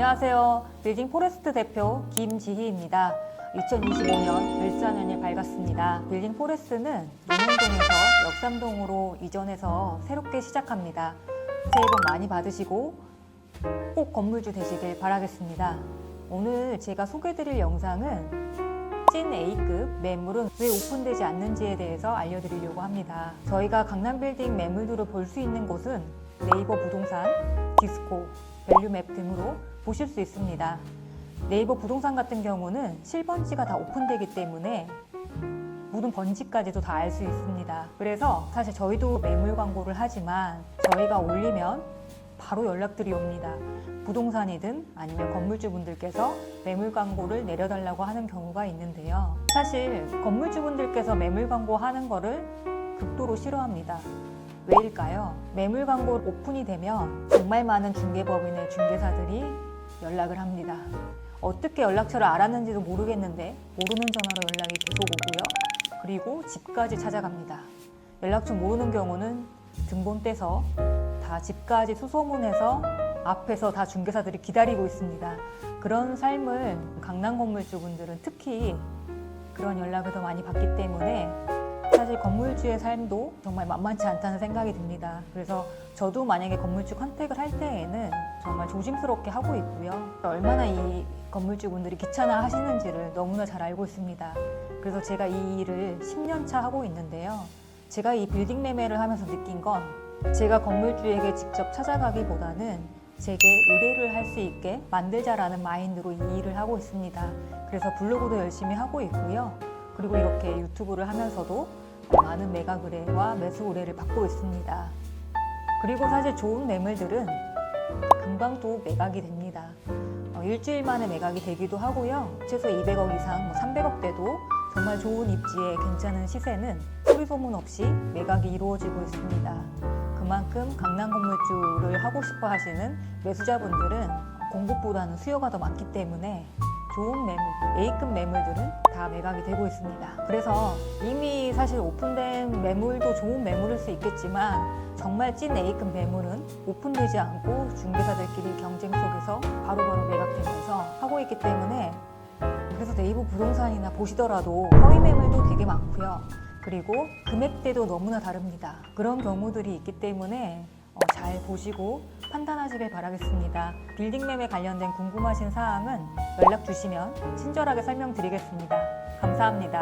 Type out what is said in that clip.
안녕하세요. 빌딩 포레스트 대표 김지희입니다. 2025년 을사년이 밝았습니다. 빌딩 포레스트는 논현동에서 역삼동으로 이전해서 새롭게 시작합니다. 새해 복 많이 받으시고 꼭 건물주 되시길 바라겠습니다. 오늘 제가 소개드릴 영상은 찐 A급 매물은 왜 오픈되지 않는지에 대해서 알려드리려고 합니다. 저희가 강남 빌딩 매물들을 볼 수 있는 곳은 네이버 부동산, 디스코, 밸류맵 등으로 보실 수 있습니다. 네이버 부동산 같은 경우는 실번지가 다 오픈되기 때문에 모든 번지까지도 다 알 수 있습니다. 그래서 사실 저희도 매물 광고를 하지만 저희가 올리면 바로 연락들이 옵니다. 부동산이든 아니면 건물주분들께서 매물 광고를 내려달라고 하는 경우가 있는데요. 사실 건물주분들께서 매물 광고 하는 거를 극도로 싫어합니다. 왜일까요? 매물 광고 오픈이 되면 정말 많은 중개법인의 중개사들이 연락을 합니다. 어떻게 연락처를 알았는지도 모르겠는데 모르는 전화로 연락이 계속 오고요. 그리고 집까지 찾아갑니다. 연락처 모르는 경우는 등본 떼서 다 집까지 수소문해서 앞에서 다 중개사들이 기다리고 있습니다. 그런 삶을 강남 건물주 분들은 특히 그런 연락을 더 많이 받기 때문에 사실 건물주의 삶도 정말 만만치 않다는 생각이 듭니다. 그래서 저도 만약에 건물주 컨택을 할 때에는 정말 조심스럽게 하고 있고요. 얼마나 이 건물주분들이 귀찮아 하시는지를 너무나 잘 알고 있습니다. 그래서 제가 이 일을 10년 차 하고 있는데요. 제가 이 빌딩 매매를 하면서 느낀 건 제가 건물주에게 직접 찾아가기보다는 제게 의뢰를 할 수 있게 만들자라는 마인드로 이 일을 하고 있습니다. 그래서 블로그도 열심히 하고 있고요. 그리고 이렇게 유튜브를 하면서도 많은 매각 의뢰와 매수 의뢰를 받고 있습니다. 그리고 사실 좋은 매물들은 금방 또 매각이 됩니다. 어, 일주일 만에 매각이 되기도 하고요. 최소 200억 이상, 뭐 300억대도 정말 좋은 입지에 괜찮은 시세는 소리 소문 없이 매각이 이루어지고 있습니다. 그만큼 강남 건물주를 하고 싶어 하시는 매수자분들은 공급보다는 수요가 더 많기 때문에 좋은 매물, A급 매물들은 다 매각이 되고 있습니다. 그래서 이미 사실 오픈된 매물도 좋은 매물일 수 있겠지만 정말 찐 A급 매물은 오픈되지 않고 중개사들끼리 경쟁 속에서 바로바로 매각되면서 하고 있기 때문에 그래서 네이버 부동산이나 보시더라도 허위 매물도 되게 많고요. 그리고 금액대도 너무나 다릅니다. 그런 경우들이 있기 때문에 어, 잘 보시고 판단하시길 바라겠습니다. 빌딩 매매 관련된 궁금하신 사항은 연락 주시면 친절하게 설명드리겠습니다. 감사합니다.